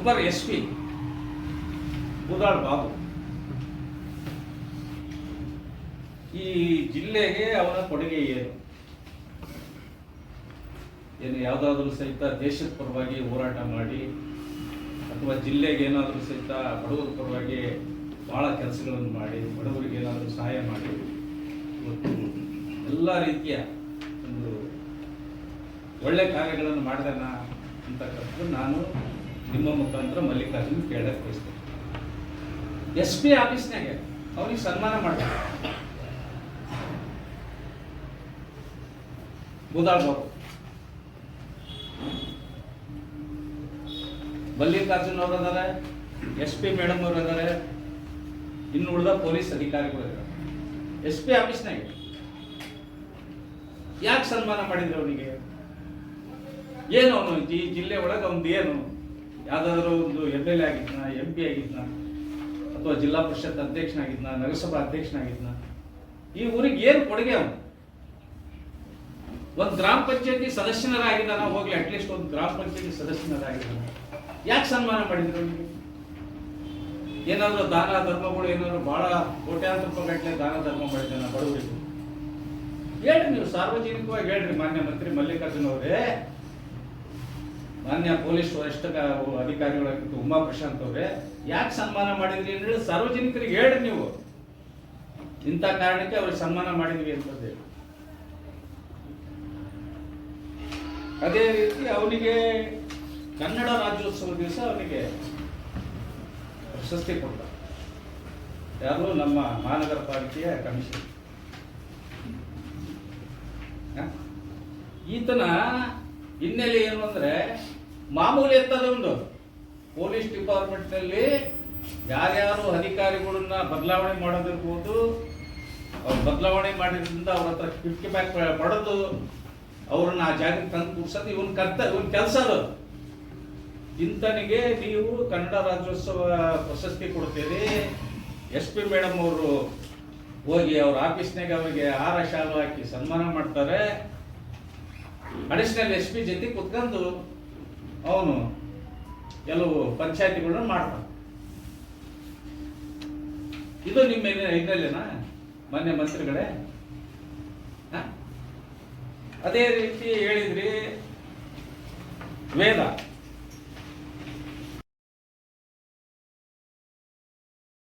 Super S P. Budal Babu. ಈ ಜಿಲ್ಲೆಗೆ ಅವನ ಕೊಡುಗೆ ಏನು? ಏನು ಯಾವುದಾದ್ರೂ ಸಹಿತ ದೇಶದ ಪರವಾಗಿ ಹೋರಾಟ ಮಾಡಿ, ಅಥವಾ ಜಿಲ್ಲೆಗೆ ಏನಾದರೂ ಸಹಿತ ಬಡವರ ಪರವಾಗಿ ಭಾಳ ಕೆಲಸಗಳನ್ನು ಮಾಡಿ, ಬಡವರಿಗೆ ಏನಾದರೂ ಸಹಾಯ ಮಾಡಿ, ಇವತ್ತು ಎಲ್ಲ ರೀತಿಯ ಒಂದು ಒಳ್ಳೆ ಕಾರ್ಯಗಳನ್ನು ಮಾಡಿದಾನ ಅಂತಕ್ಕಂಥದ್ದು ನಾನು ನಿಮ್ಮ ಮುಖಾಂತರ ಮಲ್ಲಿಕಾರ್ಜುನ್ ಕೇಳಕ್ಕೆ ಬಯಸ್ತೇನೆ ಎಸ್ ಪಿ ಆಫೀಸ್ನಾಗೆ ಅವ್ರಿಗೆ ಸನ್ಮಾನ ಮಾಡ್ತಾರೆ ಬುದಾಳ್ ಬಾಬು ಮಲ್ಲಿಕಾರ್ಜುನ್ ಅವರು ಅದಾರೆ, ಎಸ್ ಪಿ ಮೇಡಮ್ ಅವರು ಅದಾರೆ, ಇನ್ನು ಉಳಿದ ಪೊಲೀಸ್ ಅಧಿಕಾರಿಗಳು ಇದ್ದಾರೆ ಎಸ್ ಪಿ ಆಫೀಸ್ನಾಗೆ ಯಾಕೆ ಸನ್ಮಾನ ಮಾಡಿದ್ರು ಅವನಿಗೆ? ಏನು ಅವನು ಈ ಜಿಲ್ಲೆ ಒಳಗೆ ಅವನು ಏನು? ಯಾವ್ದಾದ್ರು ಒಂದು ಎಂ ಎಲ್ ಎ ಆಗಿದ್ನ ಎಂ ಪಿ ಆಗಿದ್ನ, ಅಥವಾ ಜಿಲ್ಲಾ ಪರಿಷತ್ ಅಧ್ಯಕ್ಷನಾಗಿದ್ನ, ನಗರಸಭಾ ಅಧ್ಯಕ್ಷನಾಗಿದ್ನ, ಈ ಊರಿಗೆ ಏನು ಕೊಡುಗೆ ಅವನು? ಒಂದು ಗ್ರಾಮ ಪಂಚಾಯತಿ ಸದಸ್ಯನರಾಗಿದ್ದಾನ ಹೋಗ್ಲಿ ಅಟ್ಲೀಸ್ಟ್ ಒಂದು ಗ್ರಾಮ ಪಂಚಾಯತಿ ಸದಸ್ಯನರಾಗಿದ್ದಾನ ಯಾಕೆ ಸನ್ಮಾನ ಮಾಡಿದ್ರು ಏನಾದ್ರು ದಾನ ಧರ್ಮಗಳು, ಏನಾದ್ರು ಬಹಳ ಕೋಟ್ಯಾಂತರ ರೂಪಾಯಿ ದಾನ ಧರ್ಮ ಮಾಡಿದ್ದಾನ ಬಡವರಿಗೆ? ಹೇಳ್ರಿ ನೀವು ಸಾರ್ವಜನಿಕವಾಗಿ ಹೇಳ್ರಿ ಮಾನ್ಯ ಮಂತ್ರಿ ಮಲ್ಲಿಕಾರ್ಜುನ್ ಅವರೇ. ಮಾನ್ಯ ಪೊಲೀಸ್ ವರಿಷ್ಠ ಅಧಿಕಾರಿಗಳಾಗಿತ್ತು ಉಮಾ ಪ್ರಶಾಂತ್ ಅವರೇ, ಯಾಕೆ ಸನ್ಮಾನ ಮಾಡಿದ್ರಿ ಹೇಳಿ ಸಾರ್ವಜನಿಕರಿಗೆ ಹೇಳಿ ನೀವು. ಇಂಥ ಕಾರಣಕ್ಕೆ ಅವ್ರಿಗೆ ಸನ್ಮಾನ ಮಾಡಿದ್ವಿ ಅಂತ ಹೇಳಿ. ಅದೇ ರೀತಿ ಅವನಿಗೆ ಕನ್ನಡ ರಾಜ್ಯೋತ್ಸವ ದಿವಸ ಅವನಿಗೆ ಪ್ರಶಸ್ತಿ ಕೊಟ್ಟ. ಯಾರು? ನಮ್ಮ ಮಹಾನಗರ ಪಾಲಿಕೆಯ ಕಮಿಷನ್? ಈತನ ಹಿನ್ನೆಲೆ ಏನು ಅಂದ್ರೆ ಮಾಮೂಲಿ ಎತ್ತದೊಂದು ಪೊಲೀಸ್ ಡಿಪಾರ್ಟ್ಮೆಂಟ್ನಲ್ಲಿ ಯಾರ್ಯಾರು ಅಧಿಕಾರಿಗಳನ್ನ ಬದಲಾವಣೆ ಮಾಡೋದಿರ್ಬೋದು, ಅವ್ರು ಬದಲಾವಣೆ ಮಾಡಿದ್ರಿಂದ ಅವ್ರ ಹತ್ರ ಕಿಟ್ಕಿ ಬ್ಯಾಕ್ ಪಡೆದು ಅವ್ರನ್ನ ಆ ಜಾಗಕ್ಕೆ ತಂದು ಕೂರ್ಸೋದು, ಇವನ್ ಕರ್ತ ಇವನ್ ಕೆಲಸ ಅದು. ಇಂತನಿಗೆ ನೀವು ಕನ್ನಡ ರಾಜ್ಯೋತ್ಸವ ಪ್ರಶಸ್ತಿ ಕೊಡ್ತೀರಿ. ಎಸ್ ಪಿ ಮೇಡಮ್ ಅವರು ಹೋಗಿ ಅವ್ರ ಆಫೀಸ್ನಾಗ ಅವರಿಗೆ ಆರ ಶಾಲು ಹಾಕಿ ಸನ್ಮಾನ ಮಾಡ್ತಾರೆ. ಅಡಿಷನಲ್ ಎಸ್ ಪಿ ಜೊತೆ ಕುತ್ಕೊಂಡು ಅವನು ಕೆಲವು ಪಂಚಾಯತಿಗಳನ್ನ ಮಾಡ್ತಾನೆ. ಇದು ನಿಮ್ಮ ಹಿನ್ನೆಲೆನಾ ಮಾನ್ಯ ಮಂತ್ರಿಗಳೇ? ಅದೇ ರೀತಿ ಹೇಳಿದ್ರಿ ವೇದ.